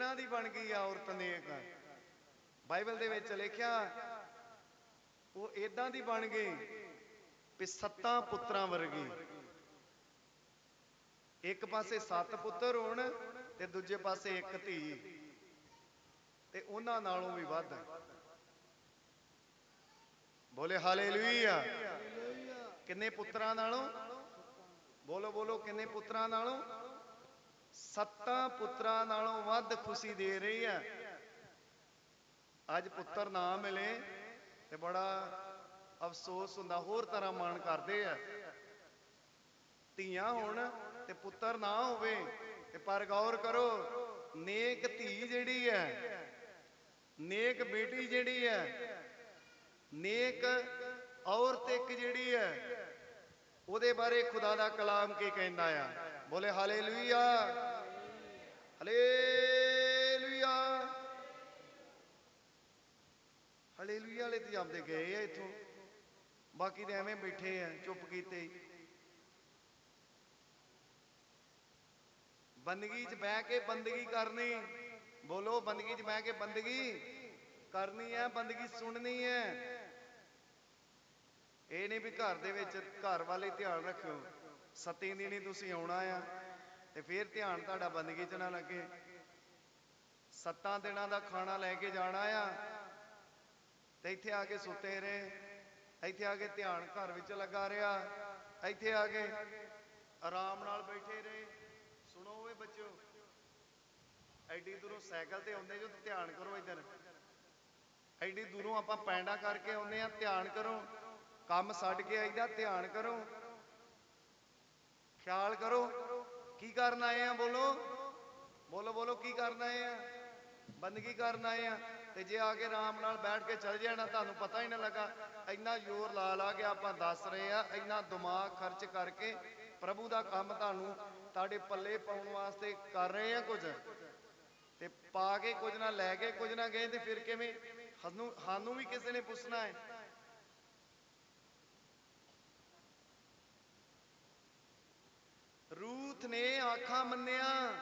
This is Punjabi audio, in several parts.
ਤਰ੍ਹਾਂ ਦੀ ਬਣ ਗਈ ਆ ਔਰਤ ਨੇਕ ਬਾਈਬਲ ਦੇ ਵਿੱਚ ਲਿਖਿਆ, ਉਹ ਇਦਾਂ ਦੀ ਬਣ ਗਈ ਵੀ ਸੱਤਾਂ ਪੁੱਤਰਾਂ ਵਰਗੀ। ਇੱਕ ਪਾਸੇ ਸੱਤ ਪੁੱਤਰ ਹੋਣ ਤੇ ਦੂਜੇ ਪਾਸੇ ਇੱਕ ਧੀ। ਤੇ ਉਹਨਾਂ ਨਾਲੋਂ ਵੀ ਵੱਧ। ਬੋਲੇ ਹਾਲੇਲੂਇਆ। ਕਿੰਨੇ ਪੁੱਤਰਾਂ ਨਾਲੋਂ? ਬੋਲੋ ਬੋਲੋ, ਕਿੰਨੇ ਪੁੱਤਰਾਂ ਨਾਲੋਂ? ਸੱਤਾਂ ਪੁੱਤਰਾਂ ਨਾਲੋਂ ਵੱਧ ਖੁਸ਼ੀ ਦੇ ਰਹੀ ਹੈ। ਅੱਜ ਪੁੱਤਰ ਨਾ ਮਿਲੇ ਤੇ ਬੜਾ ਅਫਸੋਸ ਹੁੰਦਾ, ਹੋਰ ਤਰ੍ਹਾਂ ਮਨ ਕਰਦੇ ਆ। ਧੀਆਂ ਹੋਣ ਤੇ ਪੁੱਤਰ ਨਾ ਹੋਵੇ ਤੇ ਪਰ ਗੌਰ ਕਰੋ, ਨੇਕ ਧੀ ਜਿਹੜੀ ਹੈ, ਨੇਕ ਬੇਟੀ ਜਿਹੜੀ ਹੈ, ਨੇਕ ਔਰਤ ਇੱਕ ਜਿਹੜੀ ਹੈ, ਉਹਦੇ ਬਾਰੇ ਖੁਦਾ ਦਾ ਕਲਾਮ ਕੀ ਕਹਿੰਦਾ ਆ? ਬੋਲੇ ਹਾਲੇਲੂਇਆ। ਹਾਲੇਲੂਇਆ। ਹਾਲੇਲੂਇਆ ਵਾਲੇ ਤੇ ਆਪਦੇ ਗਏ ਆ ਇੱਥੋਂ। ਬਾਕੀ ਤੇ ਐਵੇਂ ਬੈਠੇ ਆ, ਚੁੱਪ ਕੀਤੇ। ਬੰਦਗੀ 'ਚ ਬਹਿ ਕੇ ਬੰਦਗੀ ਕਰਨੀ। ਬੋਲੋ, ਬੰਦਗੀ 'ਚ ਬਹਿ ਕੇ ਬੰਦਗੀ ਕਰਨੀ ਹੈ ਬੰਦਗੀ ਸੁਣਨੀ ਹੈ ਇਹ ਨਹੀਂ ਵੀ ਘਰ ਦੇ ਵਿੱਚ ਘਰ ਵਾਲੇ ਧਿਆਨ ਰੱਖਿਓ। ਸਤੀ ਦਿਨੀ ਤੁਸੀਂ ਆਉਣਾ ਆ ਤੇ ਫਿਰ ਧਿਆਨ ਤੁਹਾਡਾ ਬੰਦਗੀ 'ਚ ਨਾ ਲੱਗੇ। ਸੱਤਾਂ ਦਿਨਾਂ ਦਾ ਖਾਣਾ ਲੈ ਕੇ ਜਾਣਾ ਆ ਤੇ ਇੱਥੇ ਆ ਕੇ ਸੁੱਤੇ ਰਹੇ। ਇੱਥੇ ਆ ਕੇ ਧਿਆਨ ਘਰ ਵਿੱਚ ਲੱਗਾ ਰਿਹਾ। ਇੱਥੇ ਆ ਕੇ ਆਰਾਮ ਨਾਲ ਬੈਠੇ ਰਹੇ। ਸੁਣੋ ਓਏ ਬੱਚਿਓ, ਐਡੀ ਦੂਰੋਂ ਸਾਈਕਲ ਤੇ ਆਉਂਦੇ ਜੋ ਧਿਆਨ ਕਰੋ ਇੱਧਰ। ਐਡੀ ਦੂਰੋਂ ਆਪਾਂ ਪੈਂਡਾ ਕਰਕੇ ਆਉਂਦੇ ਆ, ਧਿਆਨ ਕਰੋ। ਕੰਮ ਛੱਡ ਕੇ ਆਈਦਾ, ਧਿਆਨ ਕਰੋ। ਖਿਆਲ ਕਰੋ। ਕੀ ਕਰਨ ਆਏ ਆ ਬੋਲੋ? ਬੋਲੋ ਬੋਲੋ, ਕੀ ਕਰਨ ਆਏ ਆ? ਬੰਦਗੀ ਕਰਨ ਆਏ ਆ? ਤੇ ਜੇ ਆ ਕੇ ਆਰਾਮ ਨਾਲ ਬੈਠ ਕੇ ਚੱਲ ਜਾਣਾ, ਤੁਹਾਨੂੰ ਪਤਾ ਹੀ ਨਾ ਲੱਗਾ। ਇੰਨਾ ਜ਼ੋਰ ਲਾ ਲਾ ਕੇ ਆਪਾਂ ਦੱਸ ਰਹੇ ਆ, ਇੰਨਾ ਦਿਮਾਗ ਖਰਚ ਕਰਕੇ ਪ੍ਰਭੂ ਦਾ ਕੰਮ ਤੁਹਾਨੂੰ ਤੁਹਾਡੇ ਪੱਲੇ ਪਾਉਣ ਵਾਸਤੇ ਕਰ ਰਹੇ ਆ ਕੁਝ। ਤੇ ਪਾ ਕੇ ਕੁਝ ਨਾ, ਲੈ ਕੇ ਕੁਝ ਨਾ ਗਏ ਤੇ ਫਿਰ ਕਿਵੇਂ? ਸਾਨੂੰ ਸਾਨੂੰ ਵੀ ਕਿਸੇ ਨੇ ਪੁੱਛਣਾ ਹੈ। ਰੂਥ ਨੇ ਆਖਾਂ ਮੰਨਿਆ,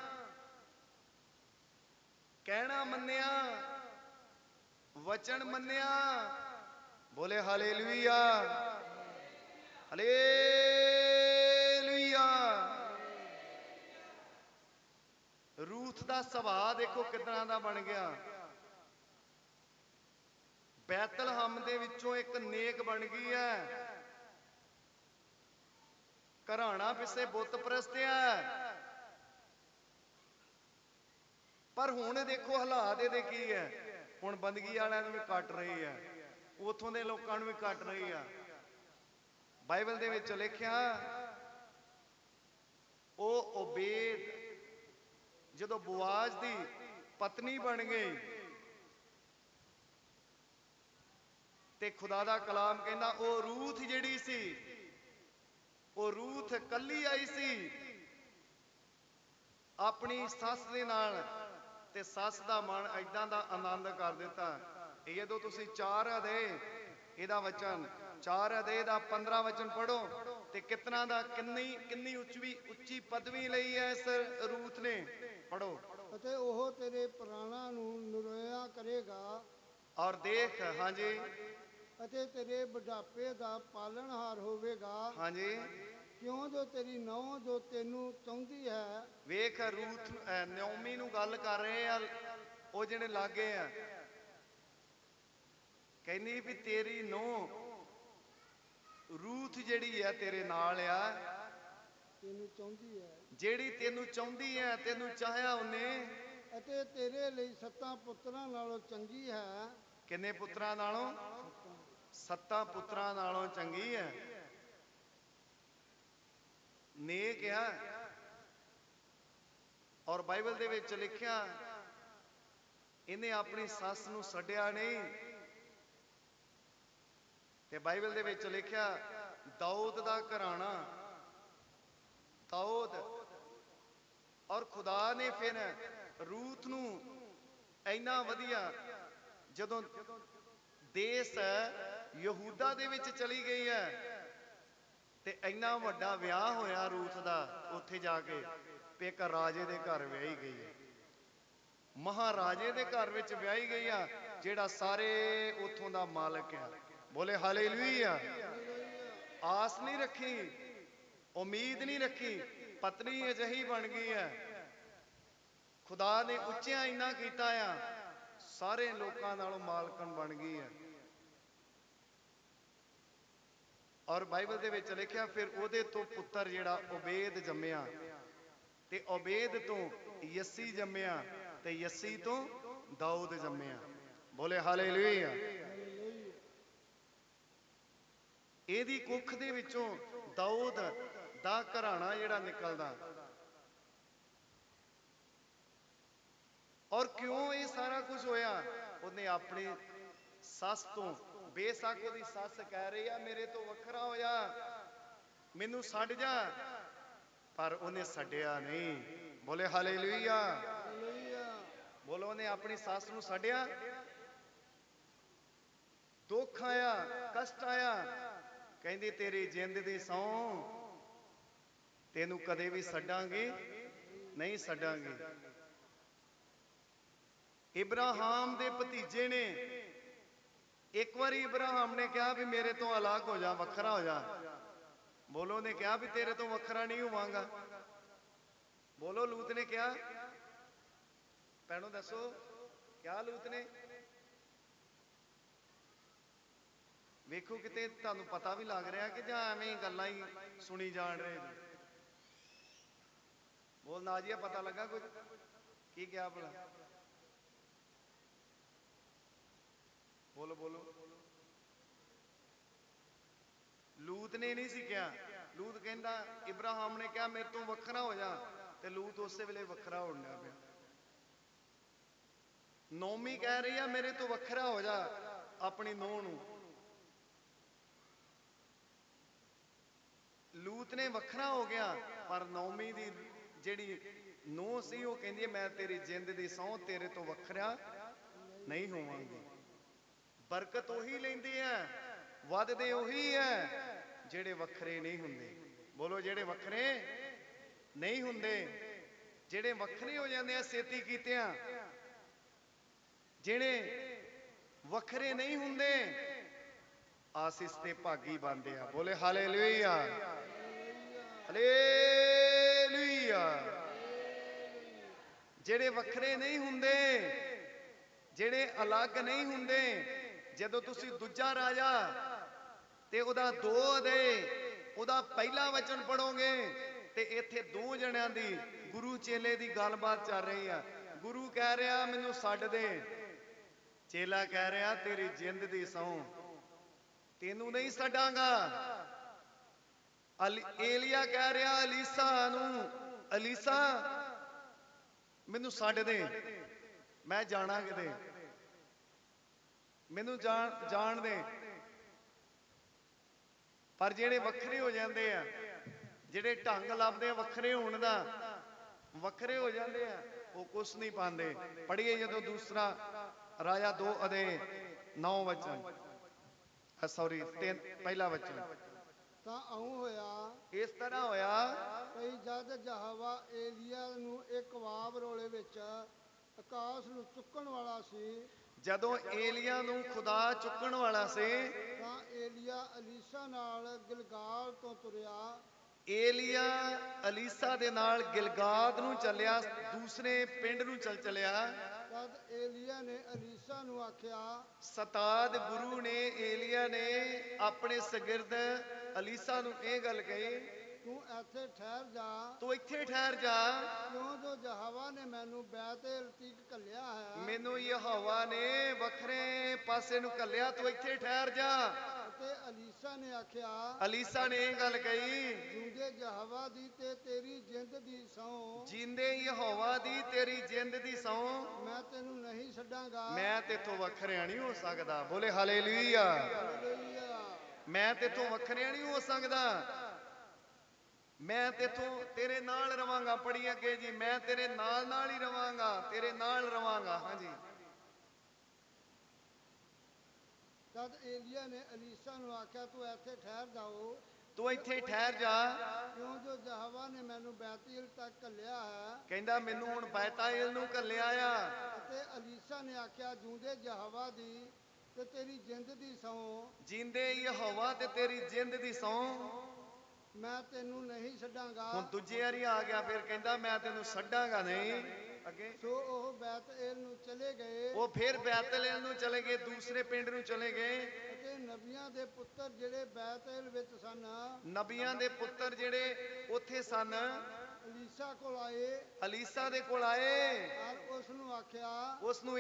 ਕਹਿਣਾ ਮੰਨਿਆ, ਵਚਨ ਮੰਨਿਆ, ਬੋਲੇ ਹਾਲੇਲੂਇਆ। ਹਾਲੇਲੂਇਆ। ਰੂਥ ਦਾ ਸੁਭਾਅ ਦੇਖੋ ਕਿਦਾਂ ਦਾ ਬਣ ਗਿਆ। ਬੈਤਲਹਮ ਦੇ ਵਿੱਚੋਂ ਇੱਕ ਨੇਕ ਬਣ ਗਈ ਹੈ। ਘਰਾਣਾ ਪਿੱਛੇ ਬੁੱਤ ਪ੍ਰਸਤਿਆ ਪਰ ਹੁਣ ਦੇਖੋ ਹਾਲਾਤ ਇਹਦੇ ਕੀ ਹੈ ਹੁਣ ਬੰਦਗੀ ਵਾਲਿਆਂ ਨੂੰ ਵੀ ਕੱਟ ਰਹੀ ਹੈ ਉਥੋਂ ਦੇ ਲੋਕਾਂ ਨੂੰ ਵੀ ਕੱਟ ਰਹੀ ਆ। ਬਾਈਬਲ ਦੇ ਵਿੱਚ ਲਿਖਿਆ, ਉਹ ਓਬੇਦ ਜਦੋਂ ਬੁਆਜ਼ ਦੀ ਪਤਨੀ ਬਣ ਗਈ ਤੇ ਖੁਦਾ ਦਾ ਕਲਾਮ ਕਹਿੰਦਾ, ਉਹ ਰੂਥ ਜਿਹੜੀ ਸੀ ਉਹ ਰੂਥ ਕੱਲੀ ਆਈ ਸੀ। ਆਪਣੀ ਸੱਸ ਦੇ ਨਾਲ ਤੇ ਸੱਸ ਦਾ ਮਨ ਐਦਾਂ ਦਾ ਆਨੰਦ ਕਰ ਦਿੱਤਾ। ਇਹ ਜਦੋਂ ਤੁਸੀਂ ਚਾਰ ਅਦੇ ਇਹਦਾ ਵਚਨ ਚਾਰ ਅਦੇ ਦਾ 15 ਵਚਨ ਪੜੋ ਤੇ ਕਿਤਨਾ ਦਾ ਕਿੰਨੀ ਕਿੰਨੀ ਉੱਚੀ ਉੱਚੀ ਪਦਵੀ ਲਈ ਐ ਇਸ ਰੂਥ ਨੇ? ਪੜੋ ਅਤੇ ਉਹ ਤੇਰੇ ਪ੍ਰਾਣਾਂ ਨੂੰ ਨਿਰੋਇਆ ਕਰੇਗਾ। ਔਰ ਦੇਖ ਹਾਂਜੀ। ਅਤੇ ਤੇਰੇ ਬੁਢਾਪੇ ਦਾ ਪਾਲਣਹਾਰ ਹੋਵੇਗਾ। ਹਾਂਜੀ। ਕਿਉਂ ਜੋ ਤੇਰੀ ਨੌ ਜੋ ਤੈਨੂੰ ਚਾਹੁੰਦੀ ਹੈ। ਵੇਖ ਰੂਥ ਅਹ ਨਿਓਮੀ ਨੂੰ ਗੱਲ ਕਰ ਰਹੇ ਆ ਉਹ ਜਿਹੜੇ ਲਾਗੇ ਆ। ਕਹਿੰਦੀ ਵੀ ਤੇਰੀ ਨੋ ਰੂਥ ਜਿਹੜੀ ਆ ਤੇਰੇ ਨਾਲ ਆ। ਤੈਨੂੰ ਚਾਹੁੰਦੀ ਹੈ। ਜਿਹੜੀ ਤੈਨੂੰ ਚਾਹੁੰਦੀ ਐ ਤੈਨੂੰ ਚਾਹਿਆ ਉਹਨੇ। ਅਤੇ ਤੇਰੇ ਲਈ ਸੱਤਾਂ ਪੁੱਤਰਾਂ ਨਾਲੋਂ ਚੰਗੀ ਹੈ। ਕਿੰਨੇ ਪੁੱਤਰਾਂ ਨਾਲੋਂ? ਸੱਤਾਂ ਪੁੱਤਰਾਂ ਨਾਲੋਂ ਚੰਗੀ ਹੈ। ਨੇ ਕਿਹਾ। ਔਰ ਬਾਈਬਲ ਦੇ ਵਿੱਚ ਲਿਖਿਆ, ਇਹਨੇ ਆਪਣੀ ਸੱਸ ਨੂੰ ਛੱਡਿਆ ਨਹੀਂ। ਤੇ ਬਾਈਬਲ ਦੇ ਵਿੱਚ ਲਿਖਿਆ, ਦਾਊਦ ਦਾ ਘਰਾਣਾ। ਦਾਊਦ। ਔਰ ਖੁਦਾ ਨੇ ਫਿਰ ਰੂਥ ਨੂੰ ਇੰਨਾ ਵਧੀਆ ਜਦੋਂ ਦੇਸ ਯਹੂਦਾ ਦੇ ਵਿੱਚ ਚਲੀ ਗਈ ਹੈ ਤੇ ਇੰਨਾ ਵੱਡਾ ਵਿਆਹ ਹੋਇਆ ਰੂਥ ਦਾ, ਉੱਥੇ ਜਾ ਕੇ ਵੀ ਇੱਕ ਰਾਜੇ ਦੇ ਘਰ ਵਿਆਹੀ ਗਈ ਹੈ। ਮਹਾਰਾਜੇ ਦੇ ਘਰ ਵਿੱਚ ਵਿਆਹੀ ਗਈ ਆ, ਜਿਹੜਾ ਸਾਰੇ ਉਥੋਂ ਦਾ ਮਾਲਕ ਆ ਬੋਲੇ, ਹਾਲੇਲੂਇਆ! ਆਸ ਨਹੀਂ ਰੱਖੀ, ਉਮੀਦ ਨਹੀਂ ਰੱਖੀ, ਪਤਨੀ ਅਜਿਹੀ ਬਣ ਗਈ ਹੈ। ਖੁਦਾ ਨੇ ਉੱਚਿਆਂ ਇੰਨਾ ਕੀਤਾ ਆ ਸਾਰੇ ਲੋਕਾਂ ਨਾਲੋਂ ਮਾਲਕਣ ਬਣ ਗਈ ਹੈ। ਔਰ ਬਾਈਬਲ ਦੇ ਵਿੱਚ ਲਿਖਿਆ, ਫਿਰ ਉਹਦੇ ਤੋਂ ਪੁੱਤਰ ਜਿਹੜਾ ਉਬੇਦ ਜੰਮਿਆ ਤੇ ਉਬੇਦ ਤੋਂ ਯੱਸੀ ਜੰਮਿਆ ਤੇ ਯੱਸੀ ਤੋਂ ਦਾਊਦ ਜੰਮਿਆ। ਬੋਲੇ ਹਾਲੇਲੂਇਆ। ਇਹਦੀ ਕੁੱਖ ਦੇ ਵਿੱਚੋਂ ਦਾਊਦ ਦਾ ਘਰਾਣਾ ਜਿਹੜਾ ਨਿਕਲਦਾ ਔਰ ਕਿਉਂ ਇਹ ਸਾਰਾ ਕੁਝ ਹੋਇਆ? ਉਹਨੇ ਆਪਣੀ ਸੱਸ ਤੋਂ ਬੇਸ਼ੱਕ ਉਹਦੀ ਸੱਸ ਕਹਿ ਰਹੀ ਆ, ਮੇਰੇ ਤੋਂ ਵੱਖਰਾ ਹੋਇਆ ਮੈਨੂੰ ਛੱਡ ਜਾ। ਪਰ ਉਹਨੇ ਛੱਡਿਆ ਨਹੀਂ। ਬੋਲੇ, ਹਾਲੇਲੂਇਆ। ਹਾਲੇਲੂਇਆ ਬੋਲੋ, ਉਹਨੇ ਆਪਣੀ ਸੱਸ ਨੂੰ ਛੱਡਿਆ। ਦੁੱਖ ਆਇਆ, ਕਸ਼ਟ ਆਇਆ। ਕਹਿੰਦੀ, ਤੇਰੀ ਜਿੰਦ ਦੀ ਸੌਂ ਤੈਨੂੰ ਕਦੇ ਵੀ ਛੱਡਾਂਗੇ, ਨਹੀਂ ਛੱਡਾਂਗੇ। ਇਬਰਾਹਾਮ ਦੇ ਭਤੀਜੇ ਨੇ। ਇੱਕ ਵਾਰੀ ਇਬਰਾਹਾਮ ਨੇ ਕਿਹਾ ਵੀ ਮੇਰੇ ਤੋਂ ਅਲੱਗ ਹੋ ਜਾ, ਵੱਖਰਾ ਹੋ ਜਾ। ਬੋਲੋ ਨੇ ਕਿਹਾ ਵੀ ਤੇਰੇ ਤੋਂ ਵੱਖਰਾ ਨਹੀਂ ਹੋਵਾਂਗਾ। ਬੋਲੋ, ਲੂਤ ਨੇ ਕਿਹਾ। ਭੈਣੋ, ਦੱਸੋ, ਕਿਆ ਲੂਤ ਨੇ? ਵੇਖੋ, ਕਿਤੇ ਤੁਹਾਨੂੰ ਪਤਾ ਵੀ ਲੱਗ ਰਿਹਾ ਕਿ ਜਾਂ ਐਵੇਂ ਹੀ ਗੱਲਾਂ ਹੀ ਸੁਣੀ ਜਾਣ ਰਹੇ ਨੇ। ਬੋਲ, ਨਾ ਜੀ ਪਤਾ ਲੱਗਾ ਕੁਝ ਕੀ ਕਿਹਾ ਭਲਾ? ਬੋਲੋ ਬੋਲੋ। ਲੂਤ ਨੇ ਨਹੀਂ ਸੀ ਕਿਹਾ। ਲੂਤ ਕਹਿੰਦਾ, ਇਬਰਾਹਿਮ ਨੇ ਕਿਹਾ, ਮੇਰੇ ਤੋਂ ਵੱਖਰਾ ਹੋ ਜਾ। ਤੇ ਲੂਤ ਉਸੇ ਵੇਲੇ ਵੱਖਰਾ ਹੋਣ ਲੱਗ ਪਿਆ। ਨੌਮੀ ਕਹਿ ਰਹੀ ਆ, ਮੇਰੇ ਤੋਂ ਵੱਖਰਾ ਹੋ ਜਾ, ਆਪਣੀ ਨੂੰਹ ਨੂੰ। ਲੂਤ ਨੇ ਵੱਖਰਾ ਹੋ ਗਿਆ, ਪਰ ਨੌਮੀ ਦੀ ਜਿਹੜੀ ਨੂੰਹ ਸੀ, ਉਹ ਕਹਿੰਦੀ ਮੈਂ ਤੇਰੀ ਜਿੰਦ ਦੀ ਸਹੁੰ, ਤੇਰੇ ਤੋਂ ਵੱਖਰਾ ਨਹੀਂ ਹੋਵਾਂਗੀ। ਬਰਕਤ ਉਹੀ ਲੈਂਦੇ ਆ, ਵੱਧਦੇ ਉਹੀ ਹੈ ਜਿਹੜੇ ਵੱਖਰੇ ਨਹੀਂ ਹੁੰਦੇ। ਬੋਲੋ, ਜਿਹੜੇ ਵੱਖਰੇ ਨਹੀਂ ਹੁੰਦੇ, ਜਿਹੜੇ ਵੱਖਰੇ ਹੋ ਜਾਂਦੇ ਆ ਛੇਤੀ ਕੀਤਿਆਂ ਜਿਹੜੇ ਵੱਖਰੇ ਨਹੀਂ ਹੁੰਦੇ, ਆਸੀਸ ਤੇ ਭਾਗੀ ਬਣਦੇ ਆ। ਬੋਲੇ, ਹਾਲੇਲੂਇਆ। ਹਾਲੇਲੂਇਆ। ਜਿਹੜੇ ਵੱਖਰੇ ਨਹੀਂ ਹੁੰਦੇ, ਜਿਹੜੇ ਅਲੱਗ ਨਹੀਂ ਹੁੰਦੇ ਜਦੋਂ ਤੁਸੀਂ ਦੂਜਾ ਰਾਜਾ ਤੇ ਉਹਦਾ ਦੋ ਦੇ, ਉਹਦਾ ਪਹਿਲਾ ਵਚਨ ਪੜੋਗੇ ਤੇ ਇੱਥੇ ਦੋ ਜਣਿਆਂ ਦੀ ਗੁਰੂ ਚੇਲੇ ਦੀ ਗੱਲਬਾਤ ਚੱਲ ਰਹੀ ਆ। ਗੁਰੂ ਕਹਿ ਰਿਹਾ, ਮੈਨੂੰ ਛੱਡ ਦੇ। ਚੇਲਾ ਕਹਿ ਰਿਹਾ, ਤੇਰੀ ਜਿੰਦ ਦੀ ਸਹੁੰ। ਤੈਨੂੰ ਨਹੀਂ ਛੱਡਾਂਗਾ ਅਲੀ- ਏਲੀਆ ਕਹਿ ਰਿਹਾ, ਅਲੀਸਾ ਨੂੰ, ਅਲੀਸਾ, ਮੈਨੂੰ ਛੱਡ ਦੇ। ਮੈਂ ਜਾਣਾ ਕਿਤੇ? ਮੈਨੂੰ ਜਾਣ ਜਾਣ ਦੇ। ਪਰ ਜਿਹੜੇ ਵੱਖਰੇ ਹੋ ਜਾਂਦੇ ਆ ਜਿਹੜੇ ਢੰਗ ਲੱਭਦੇ ਆ ਵੱਖਰੇ ਹੋਣ ਦਾ ਵੱਖਰੇ ਹੋ ਜਾਂਦੇ ਆ ਉਹ ਕੁਛ ਨਹੀਂ ਪਾਉਂਦੇ। ਪੜ੍ਹੀਏ ਜਦੋਂ ਦੂਸਰਾ ਰਾਜਾ 2 ਅਦੇ 9 ਵਚਨ। ਸੌਰੀ ਤਿੰਨ ਪਹਿਲਾ ਵਚਨ। ਤਾਂ ਆਉਂ ਹੋਇਆ। ਇਸ ਤਰ੍ਹਾਂ ਹੋਇਆ। ਭਈ ਜਦ ਜਹਵਾ ਏਲੀਆ ਨੂੰ ਇੱਕ ਵਾਬ ਰੋਲੇ ਵਿੱਚ ਆਕਾਸ਼ ਨੂੰ ਚੁੱਕਣ ਵਾਲਾ ਸੀ ਜਦੋਂ ਏਲੀਆ ਨੂੰ ਖੁਦਾ ਚੁੱਕਣ ਵਾਲਾ ਸੀ ਤਾਂ ਏਲੀਆ ਅਲੀਸਾ ਨਾਲ ਗਿਲਗਾਲ ਤੋਂ ਤੁਰਿਆ। ਏਲੀਆ ਅਲੀਸਾ ਦੇ ਨਾਲ ਗਿਲਗਾਦ ਨੂੰ ਚੱਲਿਆ ਦੂਸਰੇ ਪਿੰਡ ਨੂੰ ਚੱਲ ਚਲਿਆ। ਤਦ ਏਲੀਆ ਨੇ ਅਲੀਸਾ ਨੂੰ ਆਖਿਆ ਸਤਾਦ ਗੁਰੂ ਨੇ ਏਲੀਆ ਨੇ ਆਪਣੇ ਸ਼ਾਗਿਰਦ ਅਲੀਸਾ ਨੂੰ ਇਹ ਗੱਲ ਕਹੀ ਤੂੰ ਇੱਥੇ ਠਹਿਰ ਜਾ। ਤੂੰ ਇੱਥੇ ਠਹਿਰ ਜਾ। ਕਿਉਂ ਜੋ ਮੈਨੂੰ ਬੈਤੇਲ ਤੀਕ ਘੱਲਿਆ ਹੈ ਮੈਨੂੰ ਯਹੋਵਾ ਨੇ ਵੱਖਰੇ ਪਾਸੇ ਨੂੰ ਘੱਲਿਆ ਤੂੰ ਇੱਥੇ ਠਹਿਰ ਜਾ। ਅਤੇ ਅਲੀਸਾ ਨੇ ਆਖਿਆ ਅਲੀਸਾ ਨੇ ਇਹ ਗੱਲ ਕਹੀ। ਜੂਦੇ ਜਹਵਾ ਦੀ ਤੇ ਤੇਰੀ ਜਿੰਦ ਦੀ ਸਹੁੰ। ਜਿੰਦੇ ਯਹੋਵਾ ਦੀ ਤੇਰੀ ਜਿੰਦ ਦੀ ਸੌ ਮੈਂ ਤੈਨੂੰ ਨਹੀਂ ਛੱਡਾਂਗਾ। ਮੈਂ ਤੇਥੋਂ ਵੱਖਰਿਆ ਨਹੀਂ ਹੋ ਸਕਦਾ। ਬੋਲੇ ਹਾਲੇਲੂਇਆ। ਮੈਂ ਤੇਥੋਂ ਵੱਖਰਿਆ ਨਹੀਂ ਹੋ ਸਕਦਾ। ਮੈਂ ਤੇਥੋਂ ਤੇਰੇ ਨਾਲ ਰਵਾਂਗਾ ਪੜੀ ਅੱਗੇ ਜੀ ਮੈਂ ਤੇਰੇ ਨਾਲ ਨਾਲ ਹੀ ਰਵਾਂਗਾ ਤੇਰੇ ਨਾਲ ਰਵਾਂਗਾ ਹਾਂਜੀ। ਤਦ ਏਲੀਆ ਨੇ ਅਲੀਸਾ ਨੂੰ ਆਖਿਆ ਤੂੰ ਇੱਥੇ ਠਹਿਰ ਜਾਓ ਤੂੰ ਇੱਥੇ ਠਹਿਰ ਜਾ। ਕਿਉਂ ਜੋ ਜਹਵਾ ਨੇ ਮੈਨੂੰ ਬੈਤੇਲ ਤੱਕ ਘੱਲਿਆ ਹੈ। ਕਹਿੰਦਾ ਮੈਨੂੰ ਹੁਣ ਬੈਤਾਇਲ ਨੂੰ ਘੱਲਿਆ ਆ। ਅਲੀਸ਼ਾ ਨੇ ਆਖਿਆ ਜੂੰਦੇ ਯਹਵਾ ਦੀ ਤੇ ਤੇਰੀ ਜਿੰਦ ਦੀ ਸਹੁੰ। ਜਿੰਦੇ ਯਹੋਵਾ ਤੇ ਤੇਰੀ ਜਿੰਦ ਦੀ ਸੌਂ ਮੈਂ ਤੈਨੂੰ ਨਹੀਂ ਛੱਡਾਂਗਾ। ਹੁਣ ਦੂਜੇ ਵਾਰੀ ਆ ਗਿਆ ਫਿਰ ਕਹਿੰਦਾ ਮੈਂ ਤੈਨੂੰ ਛੱਡਾਂਗਾ ਨਹੀਂ। ਅੱਗੇ? ਸੋ ਉਹ ਬੈਤਏਲ ਨੂੰ ਚਲੇ ਗਏ। ਉਹ ਫਿਰ ਬੈਤਲੇਲ ਨੂੰ ਚਲੇ ਗਏ ਦੂਸਰੇ ਪਿੰਡ ਨੂੰ ਚਲੇ ਗਏ। ਅਤੇ ਨਬੀਆਂ ਦੇ ਪੁੱਤਰ ਜਿਹੜੇ ਬੈਤਏਲ ਵਿੱਚ ਸਨ ਨਬੀਆਂ ਦੇ ਪੁੱਤਰ ਜਿਹੜੇ ਉੱਥੇ ਸਨ ਅਲੀਸ਼ਾ ਕੋਲ ਆਏ। ਅਲੀਸਾ ਦੇ ਕੋਲ ਆਏ। ਔਰ ਉਸ ਨੂੰ ਆਖਿਆ ਉਸ ਨੂੰ